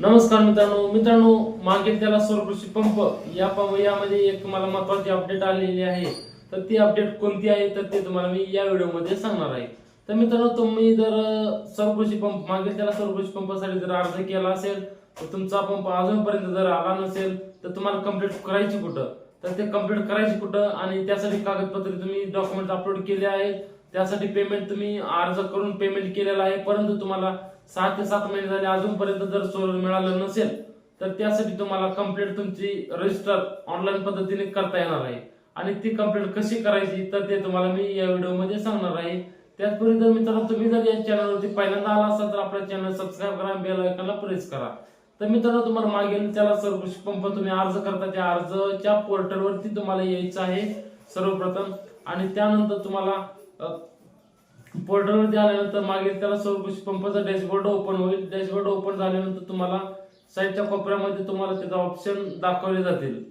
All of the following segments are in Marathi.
नमस्कार मित्रांनो. मित्रांनो मागील त्याला स्वरकृषी पंप या यामध्ये एक तुम्हाला महत्वाची अपडेट आलेली आहे. तर ती अपडेट कोणती आहे? तर ते तुम्हाला मी या व्हिडिओमध्ये सांगणार आहे. तर मित्रांनो तुम्ही जर स्वरकृषी पंप मागील त्याला स्वरकृषी पंपासाठी जर अर्ज केला असेल तर तुमचा पंप अजूनपर्यंत जर आला नसेल तर तुम्हाला कंप्लीट करायची कुठं? तर ते कंप्लीट करायची कुठं? आणि त्यासाठी कागदपत्रे तुम्ही डॉक्युमेंट अपलोड केले आहेत. त्यासाठी पेमेंट तुम्ही अर्ज करून पेमेंट केलेला आहे. परंतु तुम्हाला सहा ते सात महिने झाले अजूनपर्यंत जर सोलर मिळालं नसेल तर त्यासाठी तुम्हाला कंप्लीट तुमची रजिस्टर ऑनलाईन पद्धतीने करता येणार आहे. आणि ती कंप्लीट कशी करायची तर ते तुम्हाला मी या व्हिडिओमध्ये सांगणार आहे. त्याचपूर्वी जर मित्रांनो तुम्ही जर या चॅनलवरती पहिल्यांदा आला असाल तर आपल्या चॅनल सबस्क्राईब करा बेल आयकॉनला प्रेस करा. तर मित्रांनो तुम्हाला मागील त्याला सर्व पंप तुम्ही अर्ज करता त्या अर्जच्या पोर्टलवरती तुम्हाला यायचं आहे सर्वप्रथम. आणि त्यानंतर तुम्हाला पोर्टलवरती आल्यानंतर मागील त्याला सौरकृषी पंपाचा डॅशबोर्ड ओपन होईल. डॅशबोर्ड ओपन झाल्यानंतर तुम्हाला साईडच्या कोपऱ्यामध्ये तुम्हाला त्याचा ऑप्शन दाखवले जातील.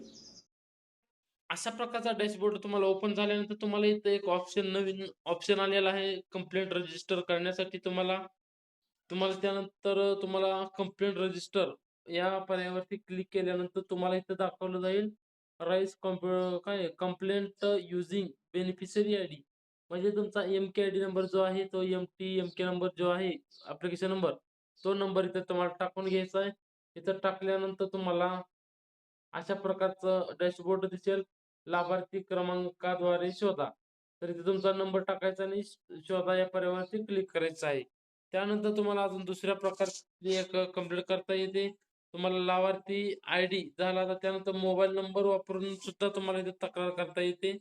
अशा प्रकारचा डॅशबोर्ड तुम्हाला ओपन झाल्यानंतर तुम्हाला इथं एक ऑप्शन नवीन ऑप्शन आलेला आहे. कंप्लेंट रजिस्टर करण्यासाठी तुम्हाला तुम्हाला त्यानंतर तुम्हाला कंप्लेंट रजिस्टर या पर्यायावरती क्लिक केल्यानंतर तुम्हाला इथं दाखवलं जाईल. राईस काय complaint using beneficiary I D. म्हणजे तुमचा M K I D number जो आहे तो M T M K number जो आहे अप्लिकेशन नंबर तो नंबर इथं तुम्हाला टाकून घ्यायचा आहे. इथं टाकल्यानंतर तुम्हाला अशा प्रकारचं डॅशबोर्ड दिसेल. लाभार्थी क्रमांकाद्वारे शोधा. तर इथे तुमचा नंबर टाकायचा आणि शोधा या पर्यायावरती क्लिक करायचं आहे. त्यानंतर तुम्हाला अजून दुसऱ्या प्रकारची एक कंप्लीट करता येते. तुम्हाला लाभार्थी आय डी झाला तर त्यानंतर मोबाईल नंबर वापरून सुद्धा तुम्हाला इथे तक्रार करता येते.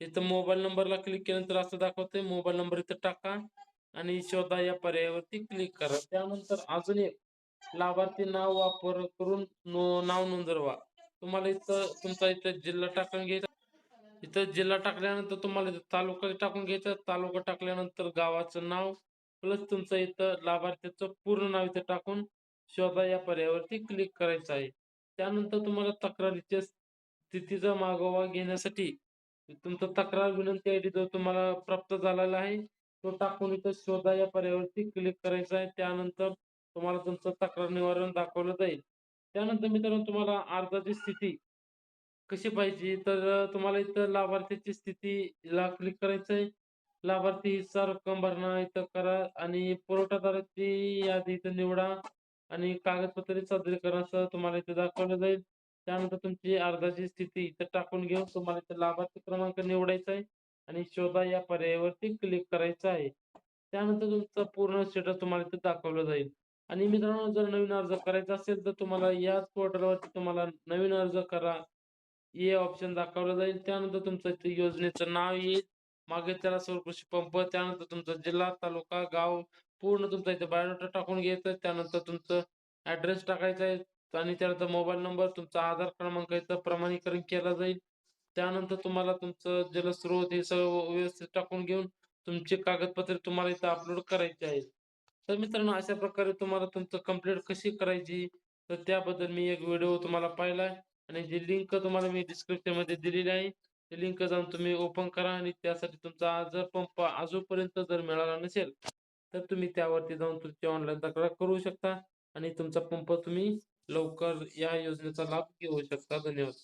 इथं मोबाईल नंबरला क्लिक केल्यानंतर असं दाखवतंय. मोबाईल नंबर इथं टाका आणि शोधा या पर्यायावरती क्लिक करा. त्यानंतर अजून एक लाभार्थी नाव वापर करून नो- नाव नोंदवा तुम्हाला इथं तुमचा इथं जिल्हा टाकून घ्यायचा. इथं जिल्हा टाकल्यानंतर तुम्हाला इथं तालुका टाकून घ्यायचा. तालुका टाकल्यानंतर गावाचं नाव प्लस तुमचं इथं लाभार्थ्याचं पूर्ण नाव इथं टाकून शोधा या पर्यायावरती क्लिक करायचं आहे. त्यानंतर तुम्हाला तक्रारीच्या स्थितीचा मागोवा घेण्यासाठी तुमचा तक्रार विनंती आय डी जो तुम्हाला प्राप्त झालेला आहे तो टाकून इथं शोधा या पर्यायावरती क्लिक करायचा आहे. त्यानंतर तुम्हाला तुमचं तक्रार निवारण दाखवलं जाईल. त्यानंतर मित्रांनो तुम्हाला अर्जाची स्थिती कशी पाहिजे? तर तुम्हाला इथं लाभार्थ्याची स्थितीला क्लिक करायचं आहे. लाभार्थी हिस्सा रक्कम भरणा इथं करा आणि पुरवठादाराची यादी इथं निवडा आणि कागदपत्रे सादरीकरणासह तुम्हाला इथे दाखवलं जाईल. त्यानंतर तुमची अर्जाची स्थिती इथं टाकून घेऊन तुम्हाला इथं लाभार्थी क्रमांक निवडायचा आहे आणि शोधा या पर्यायावरती क्लिक करायचं आहे. त्यानंतर तुमचा पूर्ण स्टेटस तुम्हाला इथं दाखवलं जाईल. आणि मित्रांनो जर नवीन अर्ज करायचा असेल तर तुम्हाला याच पोर्टलवरती तुम्हाला नवीन अर्ज करा. हे ऑप्शन दाखवलं जाईल. त्यानंतर तुमचं इथे योजनेचं नाव येईल. मागे त्याला सर्व कृषी पंप त्यानंतर तुमचा जिल्हा तालुका गाव पूर्ण तुमचा इथे बायोडाटा टाकून घ्यायचा त्यानंतर तुमचं ऍड्रेस टाकायचा आहे. आणि त्यानंतर मोबाईल नंबर तुमचा आधार क्रमांक इथं प्रमाणीकरण केला जाईल. त्यानंतर तुम्हाला तुमचं जलस्रोत हे सगळं व्यवस्थित टाकून घेऊन तुमची कागदपत्रे तुम्हाला इथं अपलोड करायचे आहेत. तर मित्रांनो अशा प्रकारे तुम्हाला तुमचं कंप्लीट कशी करायची तर त्याबद्दल मी एक व्हिडिओ तुम्हाला पाहिलाय आणि जी लिंक तुम्हाला मी डिस्क्रिप्शनमध्ये दिलेली आहे ती लिंक जाऊन तुम्ही ओपन करा आणि त्यासाठी तुमचा जर पंप आजूपर्यंत जर मिळाला नसेल तर तुम्ही त्यावरती जाऊन तुमची ऑनलाईन तक्रार करू शकता. आणि तुमचा पंप तुम्ही लवकर या योजनेचा लाभ घेऊ शकता. धन्यवाद.